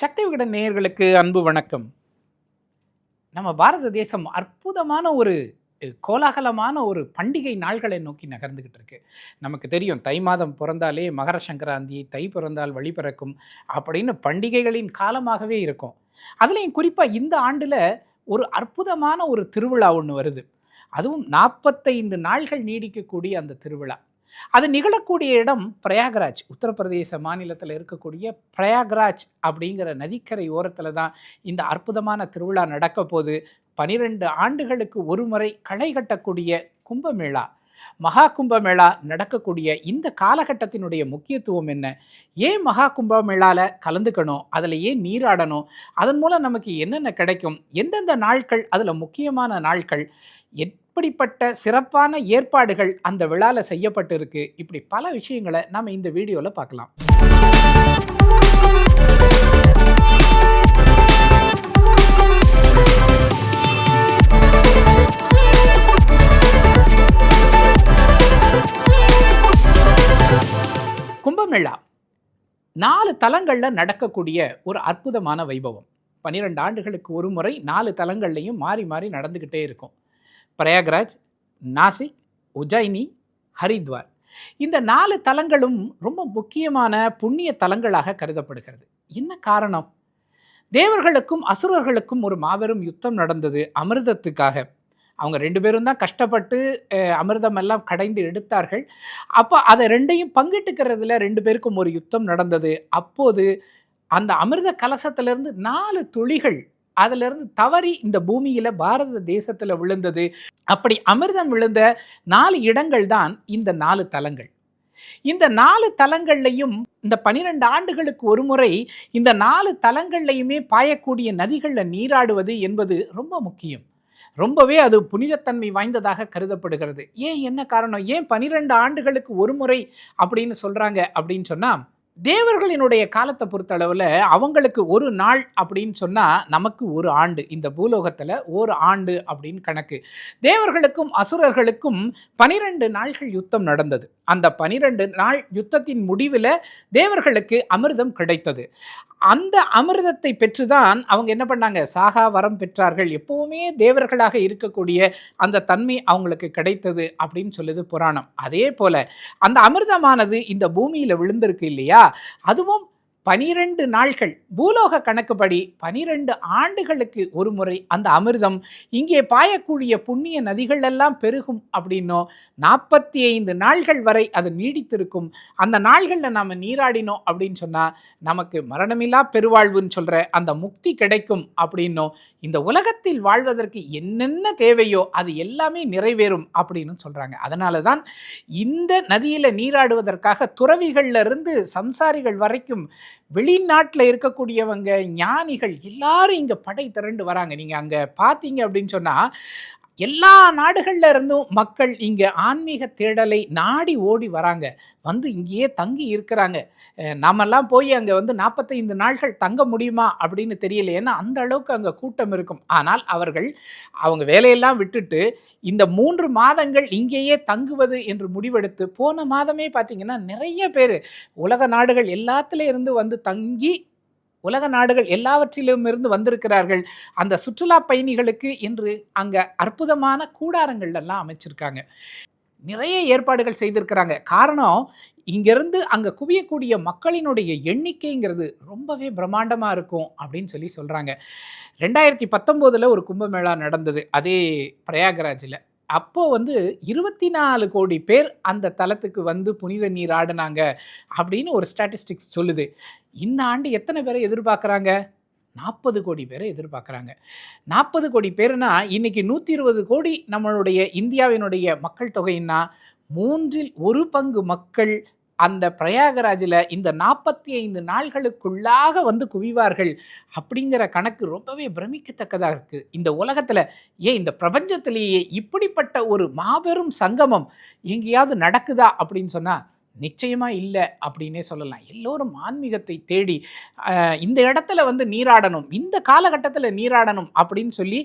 சக்தி விகடன் நேயர்களுக்கு அன்பு வணக்கம். நம்ம பாரத தேசம் அற்புதமான ஒரு கோலாகலமான ஒரு பண்டிகை நாள்களை நோக்கி நகர்ந்துக்கிட்டு இருக்கு. நமக்கு தெரியும் தை மாதம் பிறந்தாலே மகர சங்கராந்தி தை பிறந்தால் வழி பிறக்கும் அப்படின்னு பண்டிகைகளின் காலமாகவே இருக்கும். அதுலேயும் குறிப்பாக இந்த ஆண்டில் ஒரு அற்புதமான ஒரு திருவிழா ஒன்று வருது. அதுவும் நாற்பத்தைந்து நாள்கள் நீடிக்கக்கூடிய அந்த திருவிழா. அது நிகழக்கூடிய இடம் பிரயாகராஜ். உத்தரப்பிரதேச மாநிலத்தில் இருக்கக்கூடிய பிரயாகராஜ் அப்படிங்கிற நதிக்கரை ஓரத்தில் தான் இந்த அற்புதமான திருவிழா நடக்க போது பனிரெண்டு ஆண்டுகளுக்கு ஒரு முறை களை கட்டக்கூடிய கும்பமேளா. மகா கும்பமேளா நடக்கக்கூடிய இந்த காலகட்டத்தினுடைய முக்கியத்துவம் என்ன? ஏன் மகா கும்பமேளாவில் கலந்துக்கணும்? அதில் ஏன் நீராடணும்? அதன் மூலம் நமக்கு என்னென்ன கிடைக்கும்? எந்தெந்த நாட்கள் அதில் முக்கியமான நாட்கள்? இப்படிப்பட்ட சிறப்பான ஏற்பாடுகள் அந்த விழாவில் செய்யப்பட்டிருக்கு? இப்படி பல விஷயங்களை நம்ம இந்த வீடியோவில் பார்க்கலாம். கும்பமேளா. நாலு தலங்களில் நடக்கக்கூடிய ஒரு அற்புதமான வைபவம். பன்னிரெண்டு ஆண்டுகளுக்கு ஒரு முறை நாலு தலங்கள்லையும் மாறி மாறி நடந்துக்கிட்டே இருக்கும். பிரயாக்ராஜ் நாசிக் உஜைனி ஹரித்வார். இந்த நாலு தலங்களும் ரொம்ப முக்கியமான புண்ணிய தலங்களாக கருதப்படுகிறது. என்ன காரணம்? தேவர்களுக்கும் அசுரர்களுக்கும் ஒரு மாபெரும் யுத்தம் நடந்தது அமிர்தத்துக்காக. அவங்க ரெண்டு பேரும் தான் கஷ்டப்பட்டு அமிர்தம் எல்லாம் கடைந்து எடுத்தார்கள். அப்போ அதை ரெண்டையும் பங்கிட்டுக்கிறதுல ரெண்டு பேருக்கும் ஒரு யுத்தம் நடந்தது. அப்போது அந்த அமிர்த கலசத்திலிருந்து நாலு துளிகள் அதிலிருந்து தவறி இந்த பூமியில் பாரத தேசத்தில் விழுந்தது. அப்படி அமிர்தம் விழுந்த நாலு இடங்கள் தான் இந்த நாலு தலங்கள். இந்த நாலு தலங்கள்லையும் இந்த பனிரெண்டு ஆண்டுகளுக்கு ஒரு முறை இந்த நாலு தலங்கள்லையுமே பாயக்கூடிய நதிகளில் நீராடுவது என்பது ரொம்ப முக்கியம். ரொம்பவே அது புனிதத்தன்மை வாய்ந்ததாக கருதப்படுகிறது. ஏன் என்ன காரணம்? ஏன் பனிரெண்டு ஆண்டுகளுக்கு ஒரு முறை அப்படின்னு சொல்கிறாங்க அப்படின்னு சொன்னால் தேவர்களினுடைய காலத்தை பொறுத்தளவில் அவங்களுக்கு ஒரு நாள் அப்படின்னு சொன்னால் நமக்கு ஒரு ஆண்டு. இந்த பூலோகத்தில் ஒரு ஆண்டு அப்படின்னு கணக்கு. தேவர்களுக்கும் அசுரர்களுக்கும் பனிரெண்டு நாள்கள் யுத்தம் நடந்தது. அந்த பனிரெண்டு நாள் யுத்தத்தின் முடிவில் தேவர்களுக்கு அமிர்தம் கிடைத்தது. அந்த அமிர்தத்தை பெற்றுதான் அவங்க என்ன பண்ணாங்க? சாகா வரம் பெற்றார்கள். எப்பவுமே தேவர்களாக இருக்கக்கூடிய அந்த தன்மை அவங்களுக்கு கிடைத்தது அப்படின்னு சொல்லுது புராணம். அதே போல் அந்த அமிர்தமானது இந்த பூமியில் விழுந்திருக்கு இல்லையா? அதுவும் பனிரெண்டு நாட்கள் பூலோக கணக்குப்படி பனிரெண்டு ஆண்டுகளுக்கு ஒரு முறை அந்த அமிர்தம் இங்கே பாயக்கூடிய புண்ணிய நதிகள் எல்லாம் பெருகும் அப்படின்னோ நாற்பத்தி ஐந்து நாள்கள் வரை அது நீடித்திருக்கும். அந்த நாள்களில் நாம் நீராடினோம் அப்படின்னு சொன்னால் நமக்கு மரணமில்லா பெருவாழ்வுன்னு சொல்கிற அந்த முக்தி கிடைக்கும் அப்படின்னோ இந்த உலகத்தில் வாழ்வதற்கு என்னென்ன தேவையோ அது எல்லாமே நிறைவேறும் அப்படின்னு சொல்கிறாங்க அதனால தான் இந்த நதியில் நீராடுவதற்காக துறவிகளில் இருந்து சம்சாரிகள் வரைக்கும் வெளிநாட்டில் இருக்கக்கூடியவங்க ஞானிகள் எல்லாரும் இங்கே படை திரண்டு வராங்க. நீங்கள் அங்கே பார்த்தீங்க அப்படின்னு சொன்னால் எல்லா நாடுகளில் இருந்தும் மக்கள் இங்கே ஆன்மீக தேடலை நாடி ஓடி வராங்க. வந்து இங்கேயே தங்கி இருக்கிறாங்க. நம்மெல்லாம் நாமெல்லாம் போய் அங்கே வந்து நாற்பத்தைந்து நாள்கள் தங்க முடியுமா அப்படின்னு தெரியல. ஏன்னா அந்த அளவுக்கு அங்கே கூட்டம் இருக்கும். ஆனால் அவர்கள் அவங்க வேலையெல்லாம் விட்டுட்டு இந்த மூன்று மாதங்கள் இங்கேயே தங்குவது என்று முடிவெடுத்து போன மாதமே பார்த்திங்கன்னா நிறைய பேர் உலக நாடுகள் எல்லாத்துல இருந்து வந்து தங்கி உலக நாடுகள் எல்லாவற்றிலும் இருந்து வந்திருக்கிறார்கள். அந்த சுற்றுலா பயணிகளுக்கு இன்று அங்கே அற்புதமான கூடாரங்கள்லாம் அமைச்சிருக்காங்க. நிறைய ஏற்பாடுகள் செய்திருக்கிறாங்க. காரணம் இங்கேருந்து அங்கே குவியக்கூடிய மக்களினுடைய எண்ணிக்கைங்கிறது ரொம்பவே பிரம்மாண்டமாக இருக்கும் அப்படின்னு சொல்லி சொல்கிறாங்க ரெண்டாயிரத்தி பத்தொம்போதில் ஒரு கும்பமேளா நடந்தது. அதே பிரயாகராஜில். அப்போது வந்து இருபத்தி நாலு கோடி பேர் அந்த தலத்துக்கு வந்து புனித நீர் ஆடினாங்க அப்படின்னு ஒரு ஸ்டாட்டிஸ்டிக்ஸ் சொல்லுது. இந்த ஆண்டு எத்தனை பேரை எதிர்பார்க்குறாங்க? நாற்பது கோடி பேரை எதிர்பார்க்குறாங்க. நாற்பது கோடி பேர்னா இன்றைக்கி நூற்றி இருபது கோடி நம்மளுடைய இந்தியாவினுடைய மக்கள் தொகைன்னா மூன்றில் ஒரு பங்கு மக்கள் அந்த பிரயாகராஜில் இந்த நாற்பத்தி ஐந்து நாள்களுக்குள்ளாக வந்து குவிவார்கள் அப்படிங்கிற கணக்கு ரொம்பவே பிரமிக்கத்தக்கதாக இருக்குது இந்த உலகத்தில் ஏன் இந்த பிரபஞ்சத்திலேயே இப்படிப்பட்ட ஒரு மாபெரும் சங்கமம் எங்கேயாவது நடக்குதா அப்படின்னு சொன்னால் நிச்சயமாக இல்லை அப்படின்னே சொல்லலாம். எல்லோரும் ஆன்மீகத்தை தேடி இந்த இடத்துல வந்து நீராடணும் இந்த காலகட்டத்தில் நீராடணும் அப்படின்னு சொல்லி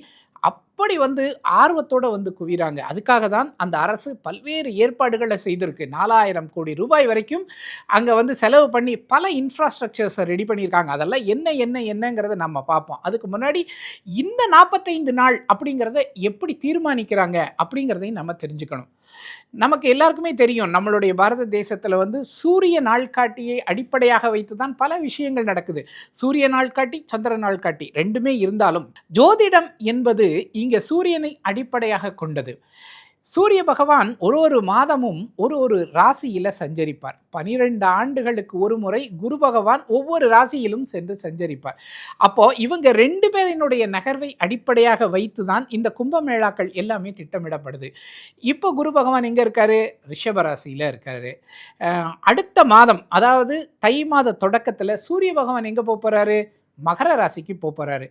அப்படி வந்து ஆர்வத்தோடு வந்து குவிறாங்க. அதுக்காக தான் அந்த அரசு பல்வேறு ஏற்பாடுகளை செய்திருக்கு. நாலாயிரம் கோடி ரூபாய் வரைக்கும் அங்கே வந்து செலவு பண்ணி பல இன்ஃப்ராஸ்ட்ரக்சர்ஸை ரெடி பண்ணியிருக்காங்க. அதெல்லாம் என்ன என்ன என்னங்கிறத நம்ம பார்ப்போம். அதுக்கு முன்னாடி இந்த நாற்பத்தைந்து நாள் அப்படிங்கிறத எப்படி தீர்மானிக்கிறாங்க அப்படிங்கிறதையும் நம்ம தெரிஞ்சுக்கணும். நமக்கு எல்லாருக்குமே தெரியும் நம்மளுடைய பாரத தேசத்தில் வந்து சூரிய நாள்காட்டியை அடிப்படையாக வைத்து தான் பல விஷயங்கள் நடக்குது. சூரிய நாள்காட்டி சந்திர நாள்காட்டி ரெண்டுமே இருந்தாலும் ஜோதிடம் என்பது இங்கே சூரியனை அடிப்படையாக கொண்டது. சூரிய பகவான் ஒரு ஒரு மாதமும் ஒரு ஒரு ராசியில் சஞ்சரிப்பார். பனிரெண்டு ஆண்டுகளுக்கு ஒரு முறை குரு பகவான் ஒவ்வொரு ராசியிலும் சென்று சஞ்சரிப்பார். அப்போ இவங்க ரெண்டு பேரினுடைய நகர்வை அடிப்படையாக வைத்து தான் இந்த கும்பமேளாக்கள் எல்லாமே திட்டமிடப்படுது. இப்போ குரு பகவான் எங்கே இருக்காரு? ரிஷப ராசியில் இருக்காரு. அடுத்த மாதம் அதாவது தை மாத தொடக்கத்தில் சூரிய பகவான் எங்கே போக போகிறாரு மகர ராசிக்கு போக போகிறாரு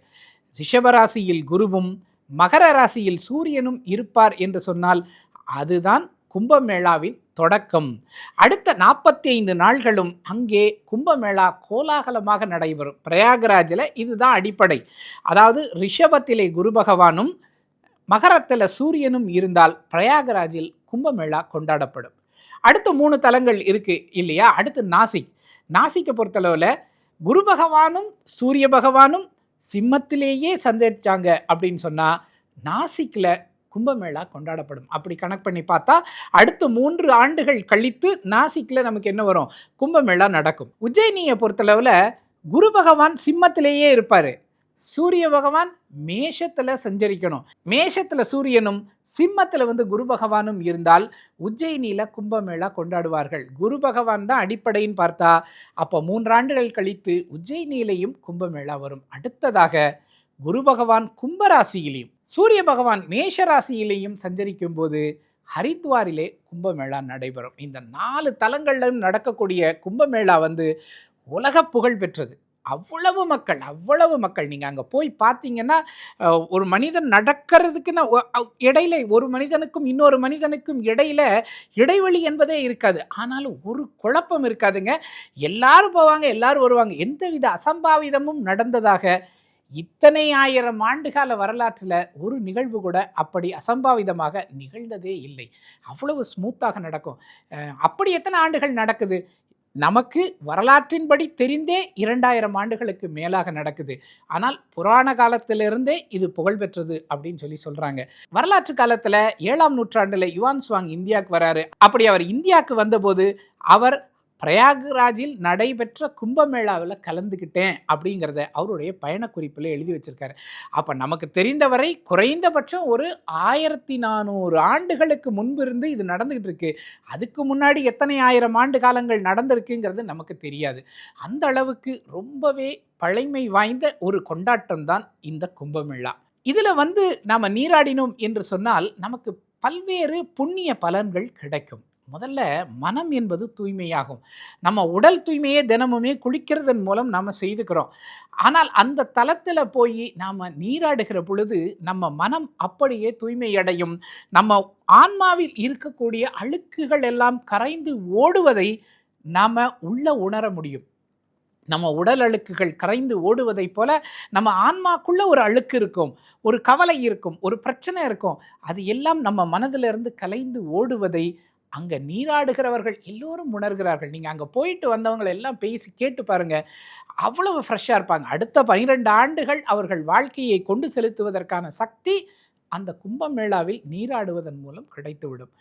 ரிஷபராசியில் குருவும் மகர ராசியில் சூரியனும் இருப்பார் என்று சொன்னால் அதுதான் கும்பமேளாவின் தொடக்கம். அடுத்த நாற்பத்தி ஐந்து நாள்களும் அங்கே கும்பமேளா கோலாகலமாக நடைபெறும். பிரயாகராஜில் இதுதான் அடிப்படை. அதாவது ரிஷபத்திலே குரு பகவானும் மகரத்தில் சூரியனும் இருந்தால் பிரயாகராஜில் கும்பமேளா கொண்டாடப்படும். அடுத்த மூணு தலங்கள் இருக்குது இல்லையா? அடுத்து நாசிக். நாசிக்கை பொறுத்தளவில் குரு பகவானும் சூரிய பகவானும் சிம்மத்திலேயே சந்திச்சாங்க அப்படின்னு சொன்னால் நாசிக்கில் கும்பமேளா கொண்டாடப்படும். அப்படி கணக்கு பண்ணி பார்த்தா அடுத்த மூன்று ஆண்டுகள் கழித்து நாசிக்கில் நமக்கு என்ன வரும்? கும்பமேளா நடக்கும். உஜ்ஜயினியை பொறுத்தளவில் குரு பகவான் சிம்மத்திலேயே இருப்பார். சூரிய பகவான் மேஷத்தில் சஞ்சரிக்கணும். மேஷத்தில் சூரியனும் சிம்மத்தில் வந்து குரு பகவானும் இருந்தால் உஜ்ஜயினியில் கும்பமேளா கொண்டாடுவார்கள். குரு பகவான் தான் அடிப்படைன்னு பார்த்தா அப்போ மூன்றாண்டுகள் கழித்து உஜ்ஜயினியிலையும் கும்பமேளா வரும். அடுத்ததாக குரு பகவான் கும்பராசியிலையும் சூரிய பகவான் மேஷ ராசியிலையும் சஞ்சரிக்கும் போது ஹரித்வாரிலே கும்பமேளா நடைபெறும். இந்த நாலு தலங்களிலும் நடக்கக்கூடிய கும்பமேளா வந்து உலக புகழ் பெற்றது. அவ்வளவு மக்கள் அவ்வளவு மக்கள். நீங்கள் அங்கே போய் பார்த்தீங்கன்னா ஒரு மனிதன் நடக்கிறதுக்குன்னா இடையில ஒரு மனிதனுக்கும் இன்னொரு மனிதனுக்கும் இடையில இடைவெளி என்பதே இருக்காது. ஆனாலும் ஒரு குழப்பம் இருக்காதுங்க. எல்லாரும் போவாங்க எல்லாரும் வருவாங்க. எந்தவித அசம்பாவிதமும் நடந்ததாக இத்தனை ஆயிரம் ஆண்டுகால வரலாற்றில் ஒரு நிகழ்வு கூட அப்படி அசம்பாவிதமாக நிகழ்ந்ததே இல்லை. அவ்வளவு ஸ்மூத்தாக நடக்கும். அப்படி எத்தனை ஆண்டுகள் நடக்குது? நமக்கு வரலாற்றின்படி தெரிந்தே இரண்டாயிரம் ஆண்டுகளுக்கு மேலாக நடக்குது. ஆனால் புராண காலத்திலிருந்தே இது புகழ்பெற்றது அப்படின்னு சொல்லி சொல்கிறாங்க வரலாற்று காலத்தில் ஏழாம் நூற்றாண்டில் யுவான் சுவாங் இந்தியாவுக்கு வராரு. அப்படி அவர் இந்தியாவுக்கு வந்தபோது அவர் பிரயாக்ராஜில் நடைபெற்ற கும்பமேளாவில் கலந்துக்கிட்டேன் அப்படிங்கிறத அவருடைய பயணக்குறிப்பில் எழுதி வச்சுருக்காரு. அப்போ நமக்கு தெரிந்தவரை குறைந்தபட்சம் ஒரு ஆயிரத்தி நானூறு ஆண்டுகளுக்கு முன்பு இருந்து இது நடந்துக்கிட்டு இருக்கு. அதுக்கு முன்னாடி எத்தனை ஆயிரம் ஆண்டு காலங்கள் நடந்திருக்குங்கிறது நமக்கு தெரியாது. அந்த அளவுக்கு ரொம்பவே பழைமை வாய்ந்த ஒரு கொண்டாட்டம் தான் இந்த கும்பமேளா. இதில் வந்து நாம் நீராடினோம் என்று சொன்னால் நமக்கு பல்வேறு புண்ணிய பலன்கள் கிடைக்கும். முதல்ல மனம் என்பது தூய்மையாகும். நம்ம உடல் தூய்மையே தினமுமே குளிக்கிறதன் மூலம் நாம் செய்துக்கிறோம். ஆனால் அந்த தளத்தில் போய் நாம் நீராடுகிற பொழுது நம்ம மனம் அப்படியே தூய்மையடையும். நம்ம ஆன்மாவில் இருக்கக்கூடிய அழுக்குகள் எல்லாம் கரைந்து ஓடுவதை நாம் உள்ள உணர முடியும். நம்ம உடல் அழுக்குகள் கரைந்து ஓடுவதைப் போல நம்ம ஆன்மாக்குள்ள ஒரு அழுக்கு இருக்கும் ஒரு கவலை இருக்கும் ஒரு பிரச்சனை இருக்கும். அது எல்லாம் நம்ம மனதிலிருந்து கலைந்து ஓடுவதை அங்கே நீராடுகிறவர்கள் எல்லோரும் உணர்கிறார்கள். நீங்கள் அங்கே போயிட்டு வந்தவங்களை எல்லாம் பேசி கேட்டு பாருங்க. அவ்வளவு ஃப்ரெஷ்ஷாக இருப்பாங்க. அடுத்த பனிரெண்டு ஆண்டுகள் அவர்கள் வாழ்க்கையை கொண்டு செலுத்துவதற்கான சக்தி அந்த கும்பமேளாவில் நீராடுவதன் மூலம் கிடைத்துவிடும்.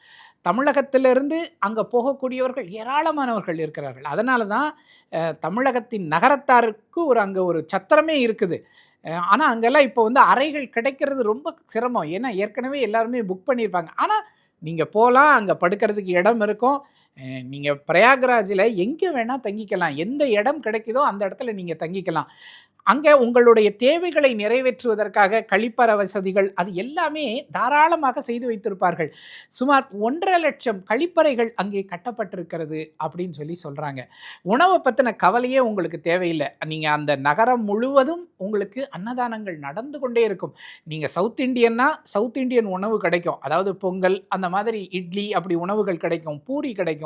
தமிழகத்திலிருந்து அங்கே போகக்கூடியவர்கள் ஏராளமானவர்கள் இருக்கிறார்கள். அதனால தான் தமிழகத்தின் நகரத்தாருக்கு ஒரு அங்கே ஒரு சத்திரமே இருக்குது. ஆனால் அங்கெல்லாம் இப்போ வந்து அறைகள் கிடைக்கிறது ரொம்ப சிரமம். ஏன்னா ஏற்கனவே எல்லாருமே புக் பண்ணியிருப்பாங்க. ஆனால் நீங்கள் போகலாம் அங்கே படுக்கிறதுக்கு இடம் இருக்கும். நீங்கள் பிரயாக்ராஜில் எங்கே வேணால் தங்கிக்கலாம். எந்த இடம் கிடைக்குதோ அந்த இடத்துல நீங்கள் தங்கிக்கலாம். அங்கே உங்களுடைய தேவைகளை நிறைவேற்றுவதற்காக கழிப்பற வசதிகள் அது எல்லாமே தாராளமாக செய்து வைத்திருப்பார்கள். சுமார் ஒன்றரை லட்சம் கழிப்பறைகள் அங்கே கட்டப்பட்டிருக்கிறது அப்படின்னு சொல்லி சொல்கிறாங்க உணவை பற்றின கவலையே உங்களுக்கு தேவையில்லை. நீங்கள் அந்த நகரம் முழுவதும் உங்களுக்கு அன்னதானங்கள் நடந்து கொண்டே இருக்கும். நீங்கள் சவுத் இண்டியன்னா சவுத் இண்டியன் உணவு கிடைக்கும். அதாவது பொங்கல் அந்த மாதிரி இட்லி அப்படி உணவுகள் கிடைக்கும். பூரி கிடைக்கும்.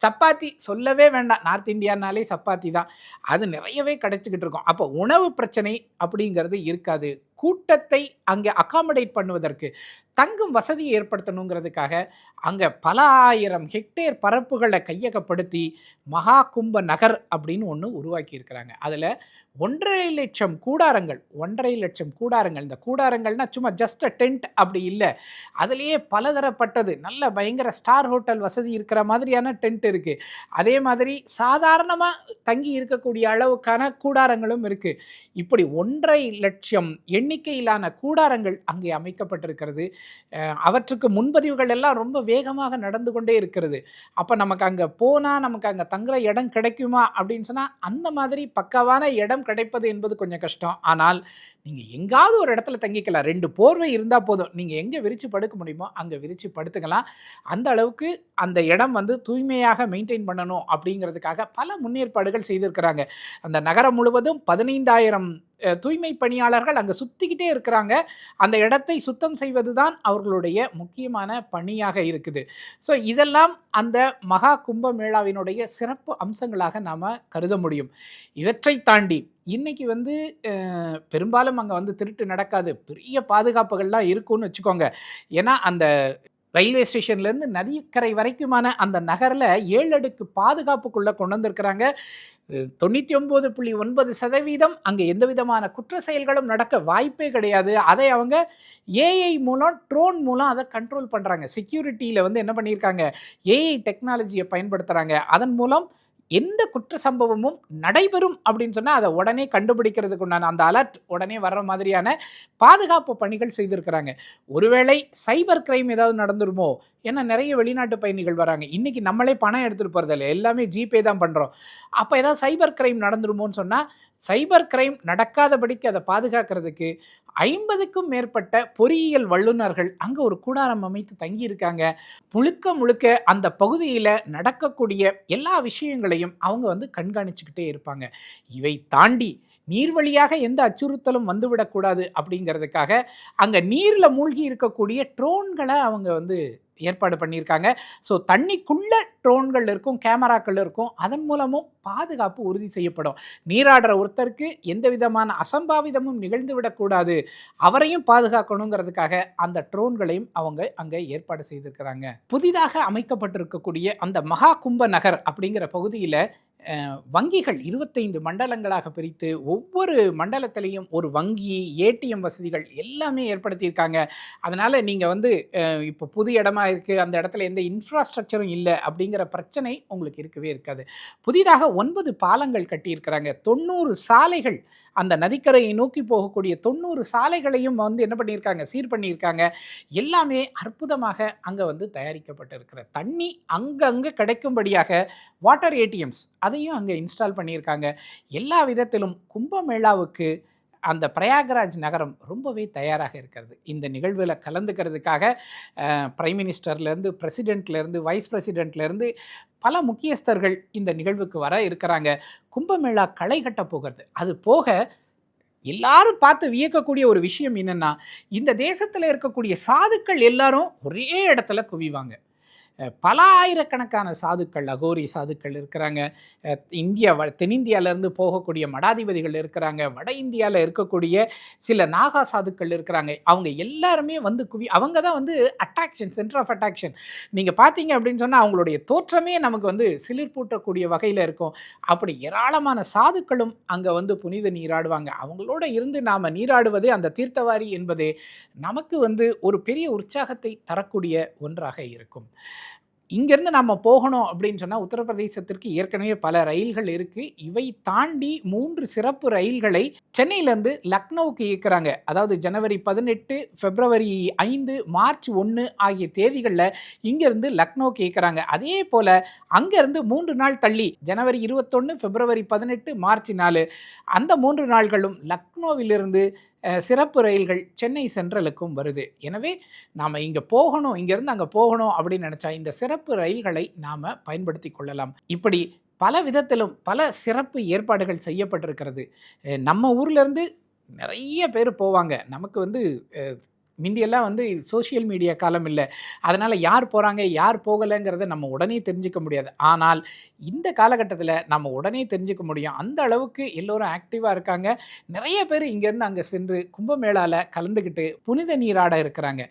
சப்பாத்தி சொல்லவே வேண்டாம். நார்த் இந்தியானாலே சப்பாத்தி தான். அது நிறையவே கிடைச்சிக்கிட்டு இருக்கும். அப்போ உணவு பிரச்சனை அப்படிங்கிறது இருக்காது. கூட்டத்தை அங்கே அகாமடேட் பண்ணுவதற்கு தங்கும் வசதியை ஏற்படுத்தணுங்கிறதுக்காக அங்கே பல ஆயிரம் ஹெக்டேர் பரப்புகளை கையகப்படுத்தி மகா கும்ப நகர் அப்படின்னு ஒன்று உருவாக்கி இருக்கிறாங்க அதில் ஒன்றரை லட்சம் கூடாரங்கள் ஒன்றரை லட்சம் கூடாரங்கள். இந்த கூடாரங்கள்னா சும்மா ஜஸ்ட் அ டென்ட் அப்படி இல்லை. அதுலேயே பலதரப்பட்டது. நல்ல பயங்கர ஸ்டார் ஹோட்டல் வசதி இருக்கிற மாதிரியான டென்ட் இருக்குது அதே மாதிரி சாதாரணமாக தங்கி இருக்கக்கூடிய அளவுக்கான கூடாரங்களும் இருக்குது இப்படி ஒன்றரை லட்சம் எண்ணிக்கையிலான கூடாரங்கள் அங்கே அமைக்கப்பட்டிருக்கிறது. அவற்றுக்கு முன்பதிவுகள் எல்லாம் ரொம்ப வேகமாக நடந்து கொண்டே இருக்கிறது. அப்போ நமக்கு அங்கே போனால் நமக்கு அங்கே தங்குற இடம் கிடைக்குமா அப்படின்னு சொன்னால் அந்த மாதிரி பக்காவான இடம் கிடைப்பது என்பது கொஞ்சம் கஷ்டம். ஆனால் நீங்கள் எங்காவது ஒரு இடத்துல தங்கிக்கலாம். ரெண்டு போர்வை இருந்தால் போதும். நீங்கள் எங்கே விரித்து படுக்க முடியுமோ அங்கே விரித்து படுத்துக்கலாம். அந்த அளவுக்கு அந்த இடம் வந்து தூய்மையாக மெயின்டைன் பண்ணணும் அப்படிங்கிறதுக்காக பல முன்னேற்பாடுகள் செய்திருக்கிறாங்க. அந்த நகரம் முழுவதும் பதினைந்தாயிரம் தூய்மை பணியாளர்கள் அங்கே சுற்றிக்கிட்டே இருக்கிறாங்க. அந்த இடத்தை சுத்தம் செய்வது தான் அவர்களுடைய முக்கியமான பணியாக இருக்குது. ஸோ இதெல்லாம் அந்த மகா கும்பமேளாவினுடைய சிறப்பு அம்சங்களாக நாம் கருத முடியும். இவற்றை தாண்டி இன்னைக்கு வந்து பெரும்பாலும் அங்கே வந்து திருட்டு நடக்காது. பெரிய பாதுகாப்புகள்லாம் இருக்கும்னு வச்சுக்கோங்க. ஏன்னா அந்த ரயில்வே ஸ்டேஷன்லேருந்து நதிக்கரை வரைக்குமான அந்த நகரில் ஏழு அடுக்கு பாதுகாப்புக்குள்ளே கொண்டு வந்திருக்கிறாங்க. தொண்ணூற்றி ஒம்பது புள்ளி ஒன்பது சதவீதம் அங்கே எந்த விதமான குற்ற செயல்களும் நடக்க வாய்ப்பே கிடையாது. அதை அவங்க ஏஐ மூலம் ட்ரோன் மூலம் அதை கண்ட்ரோல் பண்ணுறாங்க செக்யூரிட்டியில் வந்து என்ன பண்ணியிருக்காங்க? ஏஐ டெக்னாலஜியை பயன்படுத்துகிறாங்க அதன் மூலம் எந்த குற்ற சம்பவமும் நடைபெறும் அப்படின்னு சொன்னால் அதை உடனே கண்டுபிடிக்கிறதுக்கு உண்டான அந்த அலர்ட் உடனே வர்ற மாதிரியான பாதுகாப்பு பணிகள் செய்திருக்கிறாங்க. ஒருவேளை சைபர் கிரைம் ஏதாவது நடந்துருமோ? ஏன்னா நிறைய வெளிநாட்டு பயணிகள் வராங்க. இன்றைக்கி நம்மளே பணம் எடுத்துகிட்டு போகிறதில்ல எல்லாமே ஜிபே தான் பண்ணுறோம் அப்போ ஏதாவது சைபர் கிரைம் நடந்துருமோன்னு சொன்னால் சைபர் கிரைம் நடக்காதபடிக்கு அதை பாதுகாக்கிறதுக்கு ஐம்பதுக்கும் மேற்பட்ட பொறியியல் வல்லுநர்கள் அங்கே ஒரு கூடாரம் அமைத்து தங்கியிருக்காங்க. முழுக்க முழுக்க அந்த பகுதியில் நடக்கக்கூடிய எல்லா விஷயங்களையும் அவங்க வந்து கண்காணிச்சுக்கிட்டே இருப்பாங்க. இவை தாண்டி நீர் வழியாக எந்த அச்சுறுத்தலும் வந்துவிடக்கூடாது அப்படிங்கிறதுக்காக அங்கே நீரில் மூழ்கி இருக்கக்கூடிய ட்ரோன்களை அவங்க வந்து ஏற்பாடு பண்ணியிருக்காங்க. ஸோ தண்ணிக்குள்ளே ட்ரோன்கள் இருக்கும் கேமராக்கள் இருக்கும். அதன் மூலமும் பாதுகாப்பு உறுதி செய்யப்படும். நீராடுற ஒருத்தருக்கு எந்த விதமான அசம்பாவிதமும் நிகழ்ந்து விடக்கூடாது. அவரையும் பாதுகாக்கணுங்கிறதுக்காக அந்த ட்ரோன்களையும் அவங்க அங்கே ஏற்பாடு செய்திருக்கிறாங்க. புதிதாக அமைக்கப்பட்டிருக்கக்கூடிய அந்த மகா கும்ப நகர் அப்படிங்கிற பகுதியில் வங்கிகள் இருபத்தைந்து மண்டலங்களாக பிரித்து ஒவ்வொரு மண்டலத்திலையும் ஒரு வங்கி ஏடிஎம் வசதிகள் எல்லாமே ஏற்படுத்தியிருக்காங்க. அதனால் நீங்கள் வந்து இப்போ புது இடமா இருக்குது அந்த இடத்துல எந்த இன்ஃப்ராஸ்ட்ரக்சரும் இல்லை அப்படிங்கிற பிரச்சனை உங்களுக்கு இருக்கவே இருக்காது. புதிதாக ஒன்பது பாலங்கள் கட்டியிருக்கிறாங்க. தொண்ணூறு சாலைகள் அந்த நதிக்கரையை நோக்கி போகக்கூடிய தொண்ணூறு சாலைகளையும் வந்து என்ன பண்ணியிருக்காங்க? சீர் பண்ணியிருக்காங்க. எல்லாமே அற்புதமாக அங்கே வந்து தயாரிக்கப்பட்டிருக்கிற தண்ணி அங்கங்கே கிடைக்கும்படியாக வாட்டர் ஏடிஎம்ஸ் அதையும் அங்கே இன்ஸ்டால் பண்ணியிருக்காங்க. எல்லா விதத்திலும் கும்பமேளாவுக்கு அந்த பிரயாகராஜ் நகரம் ரொம்பவே தயாராக இருக்கிறது. இந்த நிகழ்வில் கலந்துக்கிறதுக்காக பிரைம் மினிஸ்டர்லேருந்து பிரசிடெண்ட்லேருந்து வைஸ் பிரசிடெண்ட்லேருந்து பல முக்கியஸ்தர்கள் இந்த நிகழ்வுக்கு வர இருக்கிறாங்க. கும்பமேளா களை கட்ட போகிறது. அது போக எல்லாரும் பார்த்து வியக்கக்கூடிய ஒரு விஷயம் என்னென்னா இந்த தேசத்தில் இருக்கக்கூடிய சாதுக்கள் எல்லாரும் ஒரே இடத்துல குவிவாங்க. பல ஆயிரக்கணக்கான சாதுக்கள் அகோரி சாதுக்கள் இருக்கிறாங்க. இந்திய இந்தியா வ தென்னிந்தியாவிலேருந்து போகக்கூடிய மடாதிபதிகள் இருக்கிறாங்க. வட இந்தியாவில் இருக்கக்கூடிய சில நாகா சாதுக்கள் இருக்கிறாங்க. அவங்க எல்லாருமே வந்து குவி அவங்க தான் வந்து அட்ராக்ஷன் சென்டர் ஆஃப் அட்ராக்ஷன் நீங்கள் பார்த்தீங்க அப்படின்னு சொன்னால் அவங்களுடைய தோற்றமே நமக்கு வந்து சிலிர்ப்பூட்டக்கூடிய வகையில் இருக்கும். அப்படி ஏராளமான சாதுக்களும் அங்கே வந்து புனித நீராடுவாங்க. அவங்களோட இருந்து நாம் நீராடுவதே அந்த தீர்த்தவாரி என்பதே நமக்கு வந்து ஒரு பெரிய உற்சாகத்தை தரக்கூடிய ஒன்றாக இருக்கும். இங்கேருந்து நம்ம போகணும் அப்படின்னு சொன்னால் உத்தரப்பிரதேசத்திற்கு ஏற்கனவே பல ரயில்கள் இருக்குது இவை தாண்டி மூன்று சிறப்பு ரயில்களை சென்னையிலேருந்து லக்னோவுக்கு இயக்குறாங்க. அதாவது ஜனவரி பதினெட்டு பிப்ரவரி ஐந்து மார்ச் ஒன்று ஆகிய தேதிகளில் இங்கேருந்து லக்னோவுக்கு இயக்குறாங்க. அதே போல் அங்கேருந்து மூன்று நாள் தள்ளி ஜனவரி இருபத்தொன்று பிப்ரவரி பதினெட்டு மார்ச் நாலு அந்த மூன்று நாள்களும் லக்னோவிலிருந்து சிறப்பு ரயில்கள் சென்னை சென்ட்ரலுக்கும் வருது. எனவே நாம் இங்கே போகணும் இங்கேருந்து அங்கே போகணும் அப்படின்னு நினச்சா இந்த சிறப்பு ரயில்களை நாம் பயன்படுத்தி கொள்ளலாம். இப்படி பல விதத்திலும் பல சிறப்பு ஏற்பாடுகள் செய்யப்பட்டிருக்கிறது. நம்ம ஊர்லேருந்து நிறைய பேர் போவாங்க. நமக்கு வந்து முந்தியெல்லாம் வந்து சோஷியல் மீடியா காலம் இல்லை. அதனால் யார் போகிறாங்க யார் போகலைங்கிறத நம்ம உடனே தெரிஞ்சுக்க முடியாது. ஆனால் இந்த காலகட்டத்தில் நம்ம உடனே தெரிஞ்சுக்க முடியும். அந்த அளவுக்கு எல்லோரும் ஆக்டிவாக இருக்காங்க. நிறைய பேர் இங்கேருந்து அங்கே சென்று கும்பமேளாவில் கலந்துக்கிட்டு புனித நீராட இருக்கிறாங்க.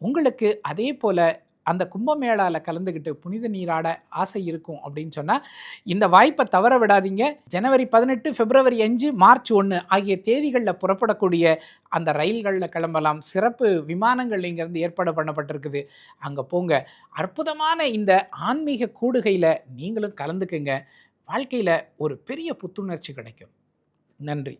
உங்களுக்கு அதே போல் அந்த கும்பமேளாவில் கலந்துக்கிட்டு புனித நீராட ஆசை இருக்கும் அப்படின்னு சொன்னால் இந்த வாய்ப்பை தவற விடாதீங்க. ஜனவரி பதினெட்டு பிப்ரவரி அஞ்சு மார்ச் ஒன்று ஆகிய தேதிகளில் புறப்படக்கூடிய அந்த ரயில்களில் கிளம்பலாம். சிறப்பு விமானங்கள் இங்கேருந்து ஏற்பாடு பண்ணப்பட்டிருக்குது. அங்கே போங்க. அற்புதமான இந்த ஆன்மீக கூடுகையில் நீங்களும் கலந்துக்குங்க. வாழ்க்கையில் ஒரு பெரிய புத்துணர்ச்சி கிடைக்கும். நன்றி.